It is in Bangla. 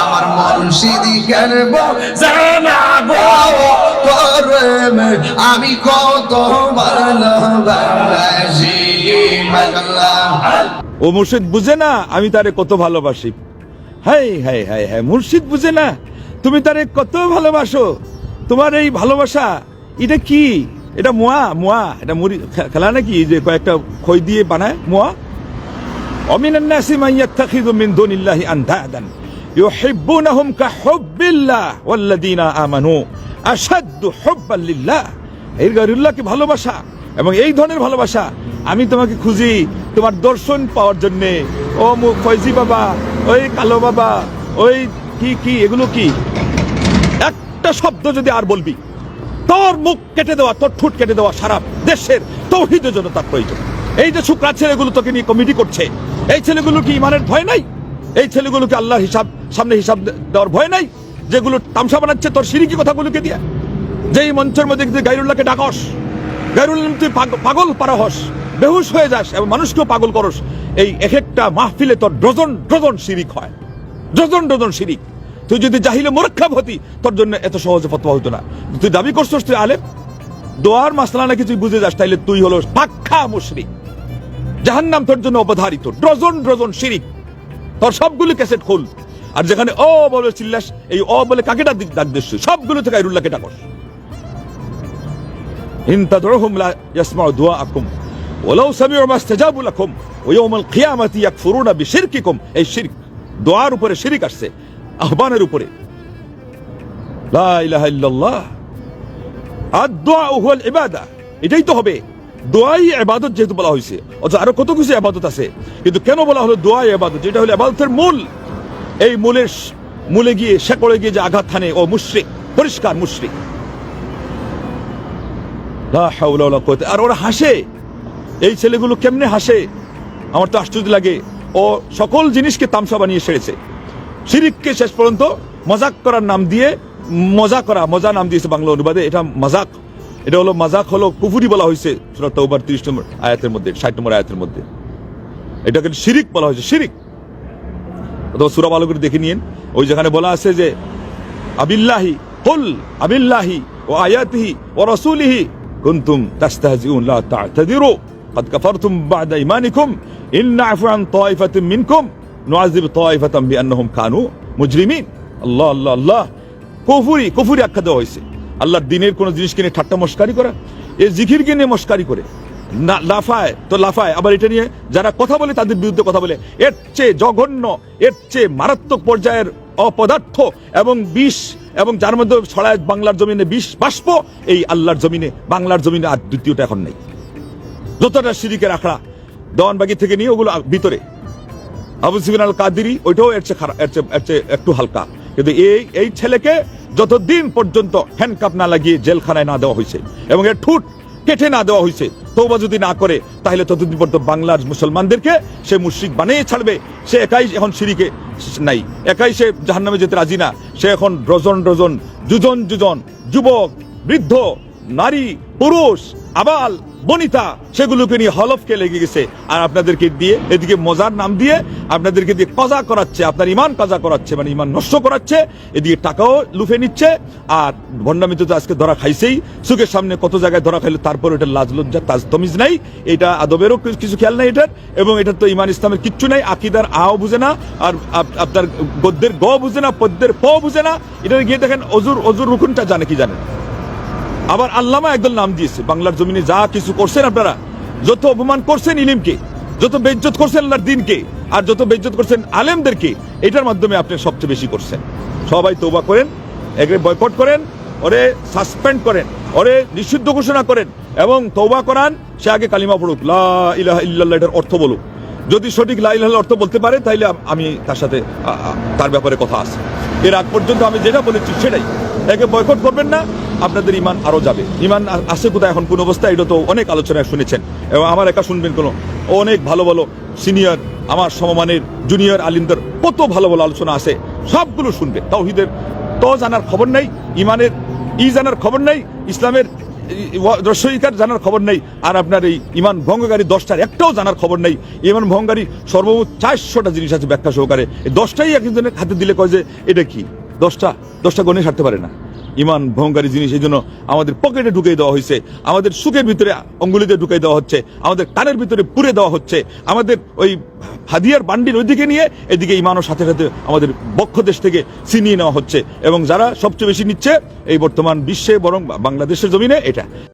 আমার মুর্শিদি করব জানাব করম আমি কত ভালোবাসি ও মুর্শিদ বুঝে না, আমি তারে কত ভালোবাসি। হাই হাই হাই হাই, মুর্শিদ বুঝে না, তুমি তারে কত ভালোবাসো। তোমার এই ভালোবাসা, এটা কি? এটা মোয়া মোয়া, এটা মুড়ি খেলা নাকি? যে কয়েকটা খই দিয়ে বানায়, মোয়া? ومن الناس من يتخذ من دون الله أندادا يحبونهم كحب الله والذين آمنوا أشد حبا لله এই গরিল্লাহকে ভালোবাসা এবং এই ধরনের ভালোবাসা আমি তোমাকে খুঁজি তোমার দর্শন পাওয়ার জন্য ও মু ফয়জি বাবা ওই কালো বাবা ওই কি কি এগুলো কি একটা শব্দ যদি আর বলবি তোর মুখ কেটে দেওয়া তোর ঠুট কেটে দেওয়া সারা দেশের তৌহিদের জন্য তার প্রয়োজন এই যে শুক্রা ছেলেগুলো তোকে নিয়ে কমিটি করছে এই ছেলেগুলো কি ইমানের ভয় নাই? এই ছেলেগুলোকে আল্লাহর হিসাব, সামনে হিসাব দেওয়ার ভয় নাই? যেগুলো তামসা বানাচ্ছে, তোর সিরিকি কথাগুলোকে দিয়ে? যেই মঞ্চের মধ্যে গাইরুল্লাহকে ডাকস গাইরুল্লাহ তুই পাগল পারা হস। বেহুশ হয়ে যাস এবং মানুষকেও পাগল করস। এই এক একটা মাহফিলে তোর ডজন ডজন শিরিক হয়। ডজন ডজন শিরিক। তুই যদি জাহিলে মোরক্ষাব হতি, তোর জন্য এত সহজে ফতোয়া হতো না। তুই দাবি করছিস, তুই আলেম? দোয়ার মাসলা নাকি তুই বুঝে যাস, তাইলে তুই হলো পাক্কা মুশরিক। জাহান্নাম তোর জন্য অবধারিত। শিরিক। তোর সবগুলো ক্যাসেট খুল। আর যেখানে ও বলে চিল্লাস, এই ও বলে কাকে ডাক দিস সবগুলো থেকে লা ইয়াসমাউ ওয়ালাউ সামিউ মা লাকুম। ওয়া ইয়াউমাল কিয়ামাতি ইয়াকফুরুনা বিশিরকিকুম। এই শিরক, দোয়ার উপরে শিরিক আসছে। আহ্বানের উপরে। লা ইলাহা ইল্লাল্লাহ। আর দোয়া হুয়াল ইবাদা। এটাই তো হবে। দোয়াই ইবাদত যেহেতু বলা হয়েছে অথচ আরও কত কিছু ইবাদত আছে। কিন্তু কেন বলা হলো দোয়া ইবাদত যেটা হলো ইবাদতের মূল। এই মূলের মূলে গিয়ে, শেকড়ে গিয়ে যে আঘাত হানে, ও মুশরিক, পরিষ্কার মুশরিক। আর ওরা হাসে। এই ছেলেগুলো কেমনে হাসে? আমার তো আশ্চর্য লাগে। ও সকল জিনিসকে তামসা বানিয়ে সেরেছে। শিরিককে শেষ পর্যন্ত মজাক করার নাম দিয়ে, মজা করা, মজা নাম দিয়েছে বাংলা অনুবাদে, এটা মজাক। এটা হলো মজাক হলো কুফুরি বলা হয়েছে সুরা তৌবার তিরিশ নম্বর আয়াতের মধ্যে ষাট নম্বর আয়াতের মধ্যে এটাকে শিরিক বলা হয়েছে শিরিক অথবা সুরা ভালো করে দেখে নিন ওই যেখানে বলা আছে যে আবিল্লাহি কুল আবিল্লাহি ও আয়াতিহি ও রসুলিহি কুনতুম তাস্তাহজিউন লা তা'তাদিরু قد كفرتم بعد إيمانكم إن نعفو عن طائفة منكم نعذب طائفة بأنهم كانوا مجرمين আল্লাহ আল্লাহ আল্লাহ কুফুরি কুফুরি আখ্যা দেওয়া হয়েছে আল্লাহর দিনের কোন জিনিসকে নিয়ে ঠাট্টা মস্কারি করা, এই জিকিরকে নিয়ে মস্কারি করে। না, লাফায়, তো লাফায়। আবার এটা নিয়ে যারা কথা বলে তাদের বিরুদ্ধে কথা বলে। এর চেয়ে জঘন্য, এর চেয়ে মারাত্মক পর্যায়ের অপদার্থ এবং বিষ এবং যার মধ্যে ছড়ায় বাংলার জমিনে বিষ বাষ্প, এই আল্লাহর জমিনে, বাংলার জমিনে আর দ্বিতীয়টা এখন নেই। যতটা সিরিকের আখড়া, দেওয়ানবাগি থেকে নিয়ে ওগুলো ভিতরে। আবু সিবিন আল কাদিরি ওইটাও এর চেয়ে খারাপ এর চেয়ে একটু হালকা। কিন্তু এই এই ছেলেকে যতদিন পর্যন্ত হ্যান্ডকাপ না লাগিয়ে জেলখানায় না দেওয়া হয়েছে এবং এর ঠুট কেটে না দেওয়া হয়েছে তৌবা যদি না করে, তাহলে ততদিন পর্যন্ত বাংলার মুসলমানদেরকে সে মুশ্রিক বানিয়ে ছাড়বে। সে একাই এখন সিঁড়িকে নাই, একাই সে জাহান্নামে যেতে রাজি না। সে এখন ডজন ডজন যুজন যুজন যুবক, বৃদ্ধ নারী, পুরুষ, আবাল, বনিতা, সেগুলোকে নিয়ে হলফকে লেগে গেছে। আর আপনাদেরকে দিয়ে এদিকে মজার নাম দিয়ে আপনাদেরকে দিয়ে কজা করাচ্ছে, আপনার ইমান কজা করাচ্ছে মানে ইমান নষ্ট করাচ্ছে, এদিকে টাকাও লুফে নিচ্ছে, আর ভণ্ডামিতে আজকে ধরা খাইছেই। সুখের সামনে কত জায়গায় ধরা খাইলো তারপর এটা লাজ লজ্জা, তাজ তমিজ নাই। এটা আদবেরও কিছু খেয়াল নাই এটার, এবং এটার তো ইমান ইসলামের কিচ্ছু নাই, আকিদার আও বুঝে না, আর আপনার গদ্যের গ বুঝে না, পদ্যের প বুঝে না। এটা গিয়ে দেখেন অজুর অজুর রুকুনটা জানে কি জানে না। আবার আল্লামা একদল নাম দিয়েছে, বাংলার জমিনে যা কিছু করছেন আপনারা, যত অপমান করছেন ইলিমকে, যত বেজ্জত করছেন আল্লাহর দিনকে, আর যত বেজ্জত করছেন আলেমদেরকে, এটার মাধ্যমে আপনি সবচেয়ে বেশি করছেন। সবাই তৌবা করেন, একে বয়কট করেন, ওরে সাসপেন্ড করেন, ওরে নিষিদ্ধ ঘোষণা করেন, এবং তৌবা করান, সে আগে কালিমা পড়ুক, লা ইলাহা ইল্লাল্লাহ এটার অর্থ বলুক। যদি সঠিক লা ইলাহার অর্থ বলতে পারে তাহলে আমি তার সাথে তার ব্যাপারে কথা আছে। এর আগ পর্যন্ত আমি যেটা বলেছি সেটাই। একে বয়কট করবেন না আপনাদের ইমান আরও যাবে। ইমান আছে কোথায়? এখন কোন অবস্থায় এটা তো অনেক আলোচনায় শুনেছেন। এবং আমার একা শুনবেন কোনো অনেক ভালো ভালো সিনিয়র আমার সমমানের জুনিয়র আলিমদের কত ভালো ভালো আলোচনা আছে, সবগুলো শুনবে তাওহিদের তো জানার খবর নেই, ইমানের ই জানার খবর নেই, ইসলামের রসইকার জানার খবর নেই, আর আপনার এই ইমান ভঙ্গকারী দশটার একটাও জানার খবর নেই। ইমান ভঙ্গকারী সর্বমোট চারশোটা জিনিস আছে ব্যাখ্যা সহকারে। দশটাই একজনের হাতে দিলে কয় যে, এটা কি? দশটা দশটা গণে সারতে পারে না। ইমান ভয়ঙ্কারী জিনিস, এই জন্য আমাদের পকেটে ঢুকিয়ে দেওয়া হয়েছে। আমাদের সুখের ভিতরে অঙ্গুলিতে ঢুকিয়ে দেওয়া হচ্ছে। আমাদের কানের ভিতরে পুরে দেওয়া হচ্ছে। আমাদের ওই হাদিয়ার বান্ডির ওইদিকে নিয়ে, এদিকে ইমানও সাথে সাথে আমাদের বক্ষ দেশ থেকে ছিনিয়ে নেওয়া হচ্ছে। এবং যারা সবচেয়ে বেশি নিচ্ছে, এই বর্তমান বিশ্বে বরং বাংলাদেশের জমিনে এটা।